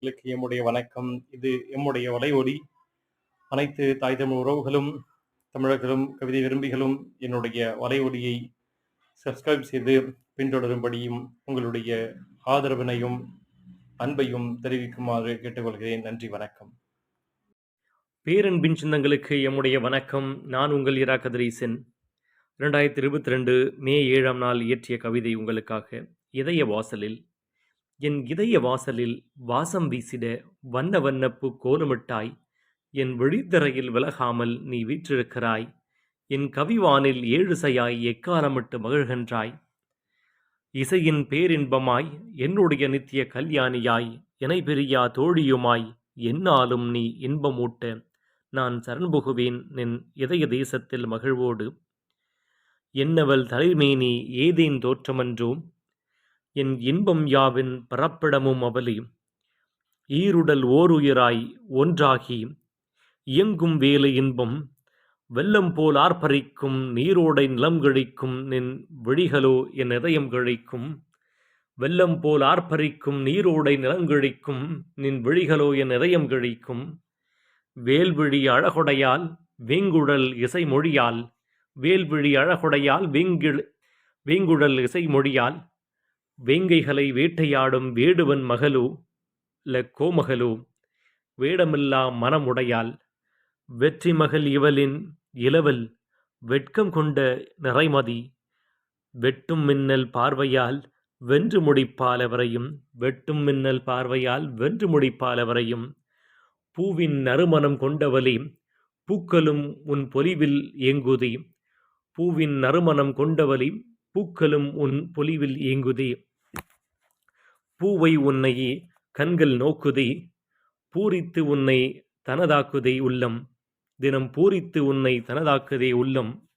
உங்களுக்கு எம்முடைய வணக்கம். இது எம்முடைய வலையொலி அனைத்து தாய் தமிழ் உறவுகளும் தமிழர்களும் கவிதை விரும்பிகளும் என்னுடைய வலையொலியை சப்ஸ்கிரைப் செய்து பின்தொடரும்படியும் உங்களுடைய ஆதரவினையும் அன்பையும் தெரிவிக்குமாறு கேட்டுக்கொள்கிறேன். நன்றி வணக்கம். பேரன்பின் சின்னங்களுக்கு எம்முடைய வணக்கம். நான் உங்கள் இரா கதிரீசன். இரண்டாயிரத்தி இருபத்தி ரெண்டு மே ஏழாம் நாள் இயற்றிய கவிதை உங்களுக்காக. இதய வாசலில் என் இதய வாசலில் வாசம் வீசிட வண்ண வண்ணப்பு கோலமிட்டாய் என் விழித்தரையில் விலகாமல் நீ வீற்றிருக்கிறாய் என் கவிவானில் ஏழுசையாய் எக்காலமிட்டு மகிழ்கின்றாய். இசையின் பேரின்பமாய் என்னுடைய நித்திய கல்யாணியாய் எனை பெரியா தோழியுமாய் என்னாலும் நீ இன்பமூட்ட நான் சரண்புகுவேன் நின் இதய தேசத்தில் மகிழ்வோடு. என்னவள் தலைமேனி ஏதேன் தோற்றமன்றோ என் இன்பம் யாவின் பரப்பிடமும் அவலியும் ஈருடல் ஓருயிராய் ஒன்றாகி இயங்கும் வேலை இன்பம் வெள்ளம் போல் ஆர்ப்பரிக்கும் நீரோடை நிலம் கழிக்கும் நின் விழிகளோ என் இதயம் கழிக்கும். வெள்ளம் போல் ஆர்ப்பரிக்கும் நீரோடை நிலங்கழிக்கும் நின் விழிகளோ என் இதயம் கழிக்கும். வேல்விழி அழகொடையால் வேங்குடல் இசைமொழியால் வேல்விழி அழகொடையால் வேங்கிழ் வீங்குடல் இசை மொழியால் வேங்கைகளை வேட்டையாடும் வேடுவன் மகளோ ல கோமகளோ வேடமில்லா மனமுடையால் வெற்றி மகள் இவளின் இளவல் வெட்கம் கொண்ட நிறைமதி வெட்டும் மின்னல் பார்வையால் வென்று முடிப்பால் அவரையும் வெட்டும் மின்னல் பார்வையால் வென்று முடிப்பால் அவரையும் பூவின் நறுமணம் கொண்டவளே பூக்களும் உன் பொலிவில் ஏங்குதே பூவின் நறுமணம் கொண்டவளே பூக்களும் உன் பொலிவில் ஏங்குதே. பூவை உன்னையே கண்கள் நோக்குதை பூரித்து உன்னை தனதாக்குதை உள்ளம். தினம் பூரித்து உன்னை தனதாக்குதே உள்ளம்.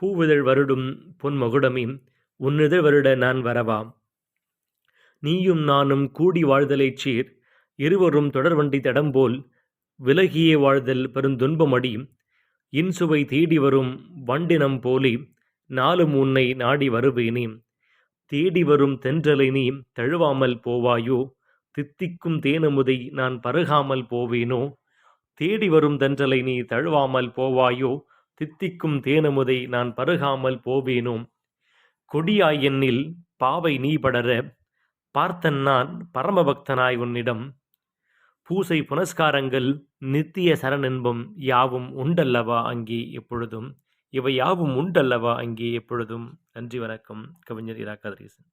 பூவிதழ் வருடும் பொன்மகுடமே உன்னிதழ் வருட நான் வரவா நீயும் நானும் கூடி வாழ்தலைச் சீர் இருவரும் தொடர்வண்டி தடம்போல் விலகியே வாழ்தல் பெருந்துன்பமடி. இன்சுவை தேடி வரும் வண்டினம் போலே நாளும் உன்னை நாடி வருவேனே. தேடி வரும் தென்றலை நீ தழுவாமல் போவாயோ? தித்திக்கும் தேனமுதை நான் பருகாமல் போவேனோ? தேடி வரும் தென்றலை நீ தழுவாமல் போவாயோ? தித்திக்கும் தேனமுதை நான் பருகாமல் போவேனோ? கொடியாய் என்னில் பாவை நீ படர பார்த்தன் நான் பரமபக்தனாய் உன்னிடம். பூசை புனஸ்காரங்கள் நித்திய சரணென்பம் யாவும் உண்டல்லவா அங்கே எப்பொழுதும்? இவை யாவும் உண்டல்லவா அங்கே எப்பொழுதும்? நன்றி வணக்கம். கவிஞர் இரா கதிரேசன்